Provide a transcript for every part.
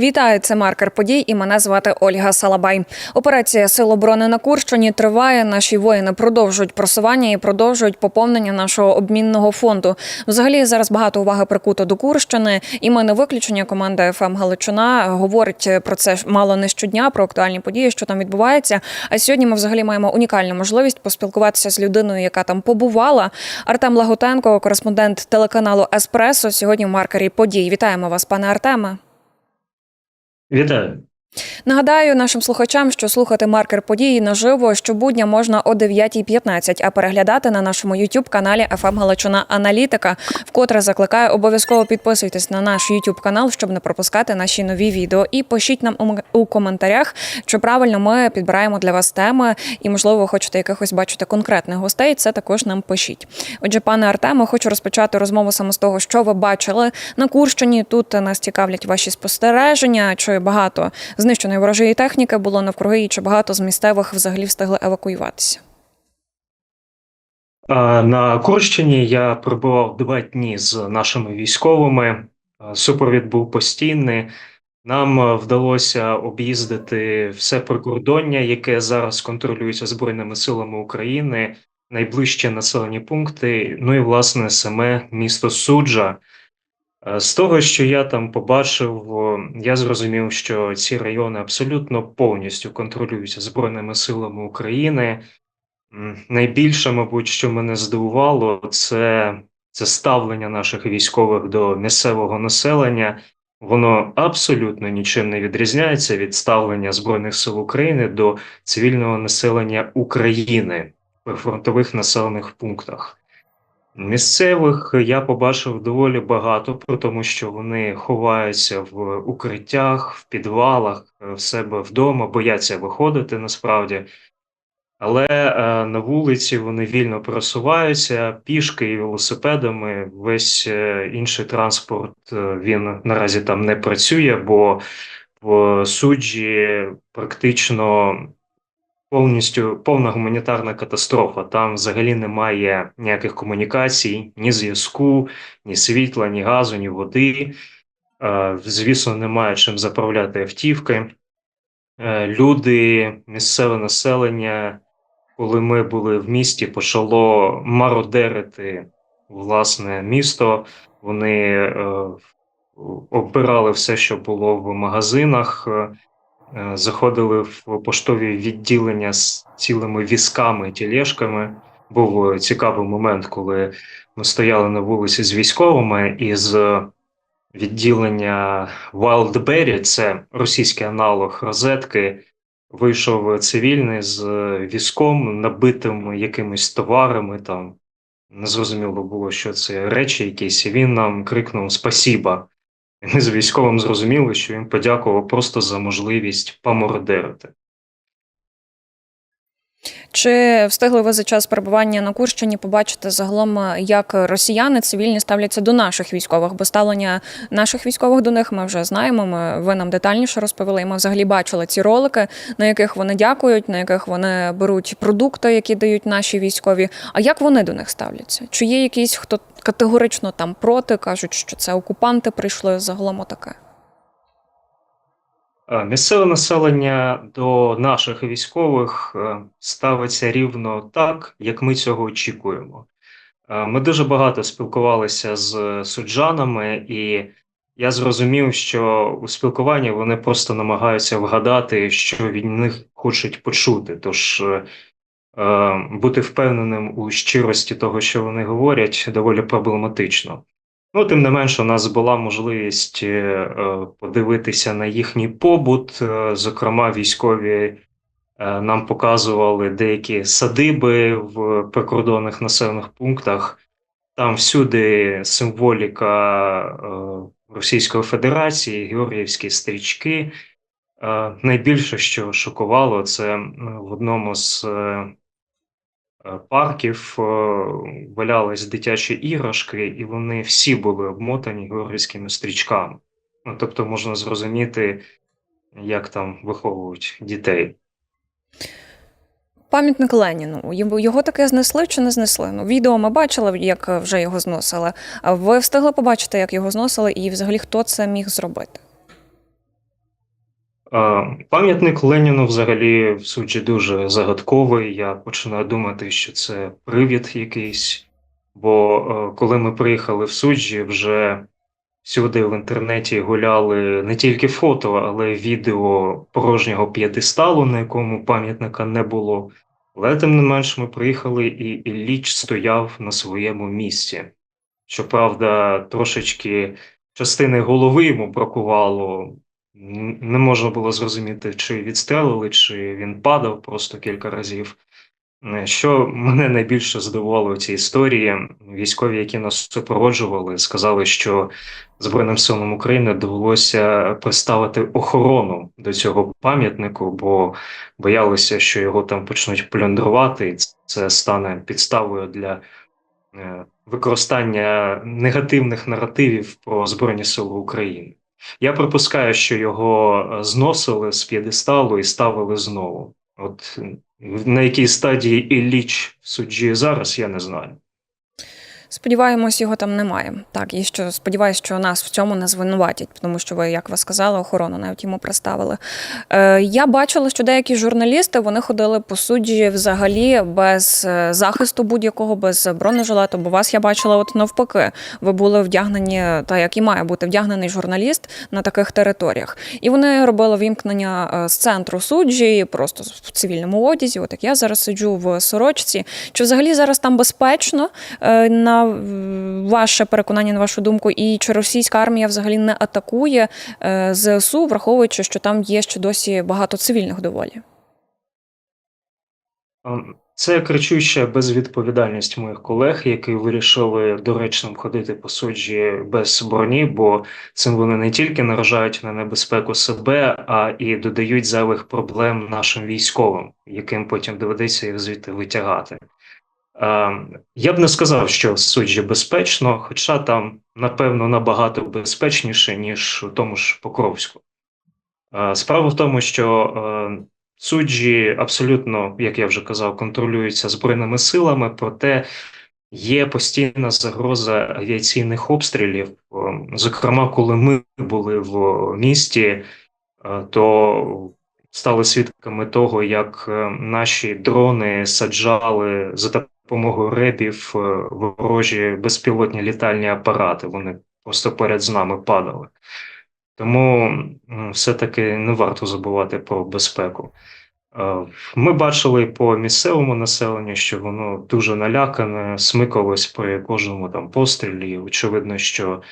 Вітаю, це маркер подій, і мене звати Ольга Салабай. Операція Сил оборони на Курщині триває. Наші воїни продовжують просування і продовжують поповнення нашого обмінного фонду. Взагалі зараз багато уваги прикуто до Курщини, і ми не виключення. Команда ФМ Галичина говорить про це мало не щодня, про актуальні події, що там відбувається. А сьогодні ми взагалі маємо унікальну можливість поспілкуватися з людиною, яка там побувала. Артем Лагутенко, кореспондент телеканалу Еспресо. Сьогодні в маркері подій. Вітаємо вас, пане Артеме. Вітаю. Нагадаю нашим слухачам, що слухати маркер події наживо щобудня можна о 9.15, а переглядати на нашому youtube каналі «ФМ Галичина Аналітика. Вкотре закликаю обов'язково підписуйтесь на наш youtube канал, щоб не пропускати наші нові відео. І пишіть нам у- коментарях, чи правильно ми підбираємо для вас теми, і можливо, ви хочете якихось бачити конкретних гостей. Це також нам пишіть. Отже, пане Артемо, хочу розпочати розмову саме з того, що ви бачили на Курщині. Тут нас цікавлять ваші спостереження, чи багато знищеної ворожої техніки було навкруги, і чи багато з місцевих взагалі встигли евакуюватися. На Курщині я перебував два дні з нашими військовими. Супровід був постійний. Нам вдалося об'їздити все прикордоння, яке зараз контролюється Збройними силами України, найближчі населені пункти, ну і власне саме місто Суджа. Е, З того, що я там побачив, я зрозумів, що ці райони абсолютно повністю контролюються Збройними силами України. Найбільше, мабуть, що мене здивувало, це, це ставлення наших військових до місцевого населення. Воно абсолютно нічим не відрізняється від ставлення Збройних сил України до цивільного населення України в прифронтових населених пунктах. Місцевих я побачив доволі багато, тому, що вони ховаються в укриттях, в підвалах, е, в себе вдома, бояться виходити насправді. Але е, на вулиці вони вільно пересуваються пішки і велосипедами. Весь е, інший транспорт е, він наразі там не працює, бо в суджі практично повністю повна гуманітарна катастрофа. Там взагалі немає ніяких комунікацій, ні зв'язку, ні світла, ні газу, ні води. Е, Звісно, немає чим заправляти автівки. Е, Люди, місцеве населення, коли ми були в місті, почало мародерити власне місто. Вони е, оббирали все, що було в магазинах, заходили в поштові відділення з цілими візками тілешками. Був е, цікавий момент, коли ми стояли на вулиці з військовими і з відділення Wildberry, це російський аналог розетки. Вийшов цивільний з візком, набитим якимись товарами. Там незрозуміло було, що це речі якісь. І він нам крикнув Спасіба. Ми з військовим зрозуміли, що він подякував просто за можливість помородерити. Чи встигли ви за час перебування на Курщині побачити загалом, як росіяни цивільні ставляться до наших військових? Бо ставлення наших військових до них ми вже знаємо. Ми ви нам детальніше розповіли. і Ми взагалі бачили ці ролики, на яких вони дякують, на яких вони беруть продукти, які дають наші військові. А як вони до них ставляться? Чи є якісь хто категорично там проти, кажуть, що це окупанти прийшли загалом отаке? Е, Місцеве населення до наших військових е, ставиться рівно так, як ми цього очікуємо. Е, Ми дуже багато спілкувалися з суджанами, і я зрозумів, що у спілкуванні вони просто намагаються вгадати, що від них хочуть почути. Тож бути впевненим у щирості того, що вони говорять, доволі проблематично. Ну, тим не менш, у нас була можливість е, е, подивитися на їхній побут. Е, Зокрема, військові нам показували деякі садиби в прикордонних населених пунктах. Там всюди символіка Російської Федерації, георгіївські стрічки. Найбільше, що шокувало, це в одному з парків е, валялись дитячі іграшки, і вони всі були обмотані георгіївськими стрічками. Ну, тобто можна зрозуміти, як там виховують дітей. Пам'ятник Леніну. Його таке знесли чи не знесли? Ну, відео ми бачили, як вже його зносили. А ви встигли побачити, як його зносили, і взагалі хто це міг зробити? Пам'ятник Леніну взагалі в суджі дуже загадковий. Я починаю думати, що це привід якийсь. Бо е, коли ми приїхали в суджі, вже всюди в інтернеті гуляли не тільки фото, але й відео порожнього п'єдесталу, на якому пам'ятника не було. Але тим не менш ми приїхали, і Ілліч стояв на своєму місці. Щоправда, трошечки частини голови йому бракувало. Не можна було зрозуміти, чи відстрелили, чи він падав просто кілька разів. Е, Що мене найбільше здивувало в цій історії, військові, які нас супроводжували, сказали, що Збройним силам України довелося приставити охорону до цього пам'ятнику, бо боялися, що його там почнуть плюндрувати, і це стане підставою для е, використання негативних наративів про Збройні Сили України. Я припускаю, що його е, зносили з п'єдесталу і ставили знову. От на якій стадії Ілліч в суджі зараз, я не знаю. Сподіваємось, його там немає. Так, і що сподіваюся, що нас в цьому не звинуватять, тому що ви, як ви сказали, охорону навіть йому приставили. Е, я бачила, що деякі журналісти вони ходили по суджі взагалі без е, захисту будь-якого, без бронежилету. Бо вас я бачила, от навпаки, ви були вдягнені, та як і має бути вдягнений журналіст на таких територіях. І вони робили вімкнення е, з центру суджі, просто в цивільному одязі. От як я зараз сиджу в сорочці. Чи взагалі зараз там безпечно? Е, ваше переконання, на вашу думку, і чи російська армія взагалі не атакує е, ЗСУ, враховуючи, що там є ще досі багато цивільних доволі? Ем, Це кричуща безвідповідальність моїх колег, які вирішили доречним ходити по суджі без броні, бо цим вони не тільки наражають на небезпеку себе, а і додають зайвих проблем нашим військовим, яким потім доведеться їх звідти витягати. Ем, Я б не сказав, що суджі безпечно, хоча там, напевно, набагато безпечніше, ніж у тому ж Покровську. Е, Справа в тому, що е, суджі абсолютно, як я вже казав, контролюються збройними силами, проте є постійна загроза авіаційних обстрілів. Е, Зокрема, коли ми були в місті, е, то стали свідками того, як е, наші дрони саджали за допомогою ребів е, ворожі безпілотні літальні апарати. Вони просто перед з нами падали. Тому все-таки не варто забувати про безпеку. Е, Ми бачили по місцевому населенню, що воно дуже налякане, смикалось при кожному там пострілі. Очевидно, що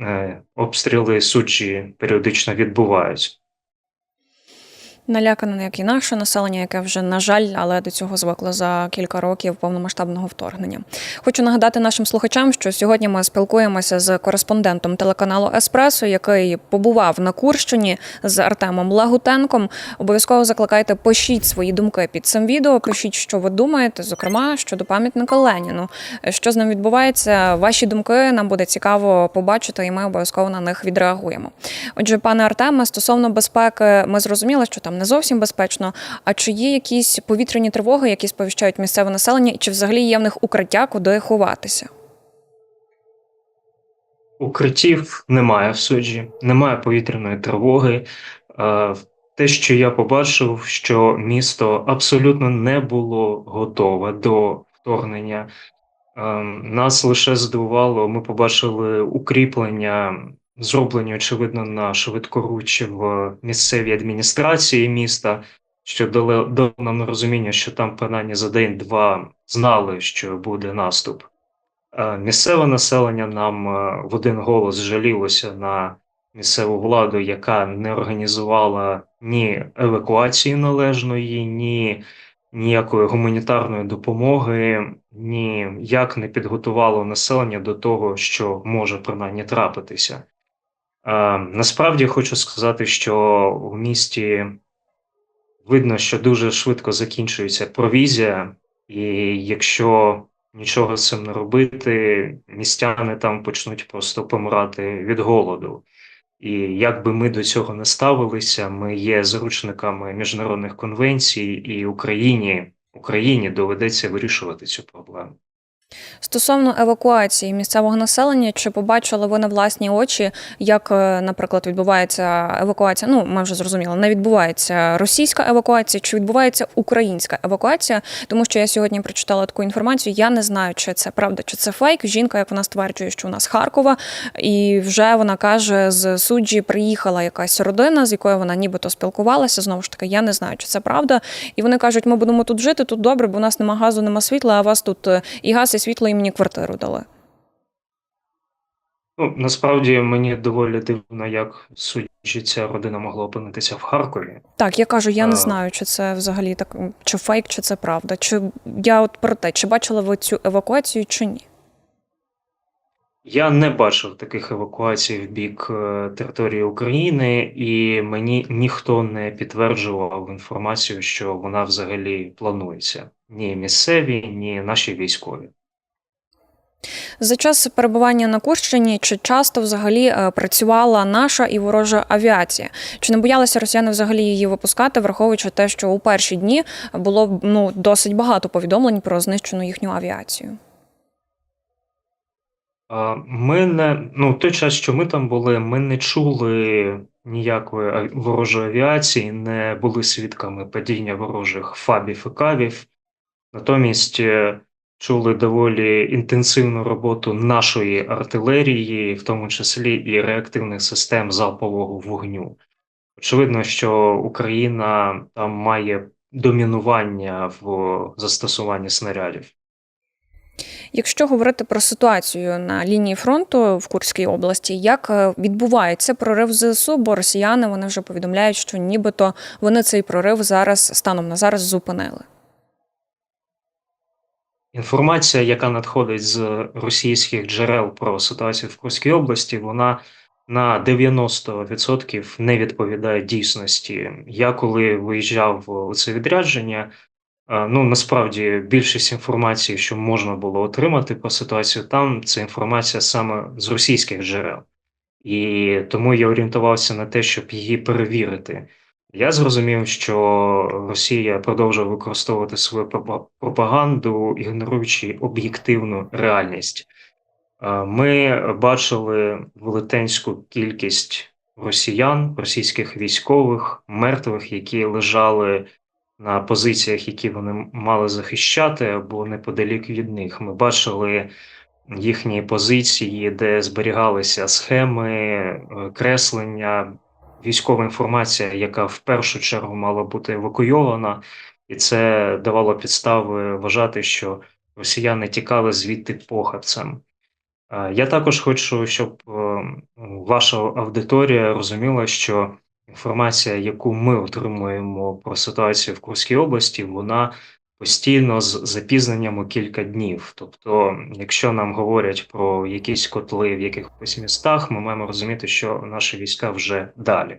е, обстріли суджі періодично відбуваються. Налякане, як і наше населення, яке вже на жаль, але до цього звикло за кілька років повномасштабного вторгнення. Хочу нагадати нашим слухачам, що сьогодні ми спілкуємося з кореспондентом телеканалу Еспресо, який побував на Курщині з Артемом Лагутенком. Обов'язково закликайте, пишіть свої думки під цим відео. Пишіть, що ви думаєте, зокрема щодо пам'ятника Леніну. Що з ним відбувається? Ваші думки нам буде цікаво побачити, і ми обов'язково на них відреагуємо. Отже, пане Артеме, стосовно безпеки, ми зрозуміли, що там не зовсім безпечно. А чи є якісь повітряні тривоги, які сповіщають місцеве населення, і чи взагалі є в них укриття, куди ховатися? Укриттів немає в суджі, немає повітряної тривоги. Е, Те, що я побачив, що місто абсолютно не було готове до вторгнення. Е, Нас лише здивувало, ми побачили укріплення, зроблені, очевидно, на швидкоруч в місцевій адміністрації міста, що дало нам розуміння, що там принаймні за день-два знали, що буде наступ. Е, Місцеве населення нам е, в один голос жалілося на місцеву владу, яка не організувала ні евакуації належної, ні ніякої гуманітарної допомоги, ні як не підготувало населення до того, що може принаймні трапитися. Е, Насправді хочу сказати, що в місті видно, що дуже швидко закінчується провізія, і якщо нічого з цим не робити, містяни там почнуть просто помирати від голоду. І як би ми до цього не ставилися, ми є заручниками міжнародних конвенцій, і Україні, Україні доведеться вирішувати цю проблему. Стосовно евакуації місцевого населення, чи побачили ви на власні очі, як, е, наприклад, відбувається евакуація? Ну, ми вже зрозуміли, не відбувається російська евакуація, чи відбувається українська евакуація? Тому що я сьогодні прочитала таку інформацію. Я не знаю, чи це правда, чи це фейк. Жінка, як вона стверджує, що у нас Харкова, і вже вона каже, з суджі приїхала якась родина, з якою вона нібито спілкувалася. Знову ж таки, я не знаю, чи це правда. І вони кажуть, ми будемо тут жити, тут добре, бо у нас нема газу, нема світла, а вас тут е, і газ, і світло, і мені квартиру дали. Ну, насправді мені доволі дивно, як судячи, ця родина могла опинитися в Харкові. Так, я кажу, я не знаю, чи це взагалі так, чи фейк, чи це правда. Чи я от про те, чи бачила ви цю евакуацію, чи ні? Я не бачив таких евакуацій в бік е, території України, і мені ніхто не підтверджував інформацію, що вона взагалі планується. Ні місцеві, ні наші військові. За час перебування на Курщині чи часто взагалі е, працювала наша і ворожа авіація? Чи не боялися росіяни взагалі її випускати, враховуючи те, що у перші дні було ну досить багато повідомлень про знищену їхню авіацію? Ми не ну в той час, що ми там були, ми не чули ніякої ворожої авіації, не були свідками падіння ворожих фабів і кавів. Натомість е, чули доволі інтенсивну роботу нашої артилерії, в тому числі і реактивних систем залпового вогню. Очевидно, що Україна там має домінування в застосуванні снарядів. Якщо говорити про ситуацію на лінії фронту в Курській області, як е, відбувається прорив ЗСУ, бо росіяни вони вже повідомляють, що нібито вони цей прорив зараз станом на зараз зупинили. Інформація, яка надходить з російських джерел про ситуацію в Курській області, вона на 90% не відповідає дійсності. Я коли виїжджав у це відрядження, е, ну насправді більшість інформації, що можна було отримати про ситуацію там, це інформація саме з російських джерел. І тому я орієнтувався на те, щоб її перевірити. Я зрозумів, що Росія продовжує використовувати свою пропаганду, ігноруючи об'єктивну реальність. Е, Ми бачили велетенську кількість росіян, російських військових, мертвих, які лежали на позиціях, які вони мали захищати, або неподалік від них. Ми бачили їхні позиції, де зберігалися схеми, е, креслення, військова інформація, яка в першу чергу мала бути евакуйована, і це давало підстави вважати, що росіяни тікали звідти похабцем. Е, Я також хочу, щоб е, ваша аудиторія розуміла, що інформація, яку ми отримуємо про ситуацію в Курській області, вона постійно з запізненням у кілька днів. Тобто, якщо нам говорять про якісь котли в якихось містах, ми маємо розуміти, що наші війська вже далі.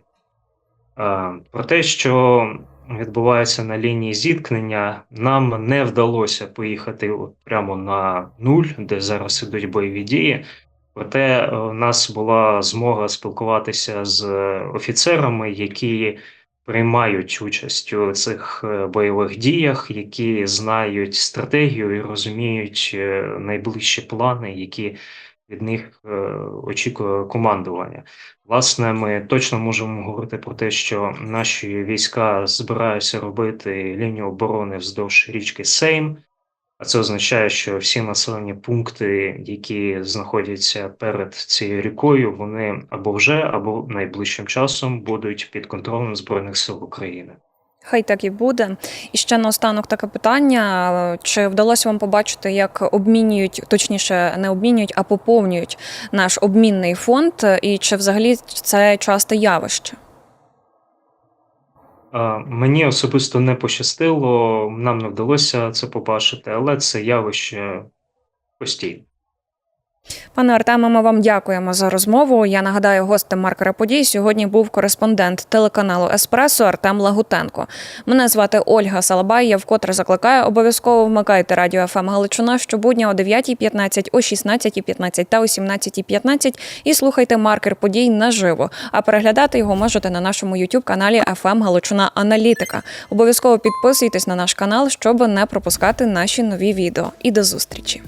Е, Про те, що відбувається на лінії зіткнення, нам не вдалося поїхати прямо на нуль, де зараз ідуть бойові дії. Проте е, у нас була змога спілкуватися з офіцерами, які приймають участь у цих е, бойових діях, які знають стратегію і розуміють е, найближчі плани, які від них е, очікує командування. Власне, ми точно можемо говорити про те, що наші війська збираються робити лінію оборони вздовж річки Сейм. А це означає, що всі населені пункти, які знаходяться перед цією рікою, вони або вже, або найближчим часом будуть під контролем Збройних сил України. Хай так і буде. І ще наостанок таке питання: чи вдалося вам побачити, як обмінюють, точніше, не обмінюють, а поповнюють наш обмінний фонд, і чи взагалі це часте явище? Мені особисто не пощастило, нам не вдалося це побачити, але це явище постійне. Пане Артеме, ми вам дякуємо за розмову. Я нагадаю, гостем маркера подій сьогодні був кореспондент телеканалу Еспресо Артем Лагутенко. Мене звати Ольга Салабай. Я вкотре закликаю обов'язково вмикайте радіо ФМ Галичина щобудня о 9.15, о 16.15 та о 17.15 і слухайте маркер подій наживо. А переглядати його можете на нашому youtube каналі ФМ Галичина Аналітика. Обов'язково підписуйтесь на наш канал, щоб не пропускати наші нові відео. І до зустрічі.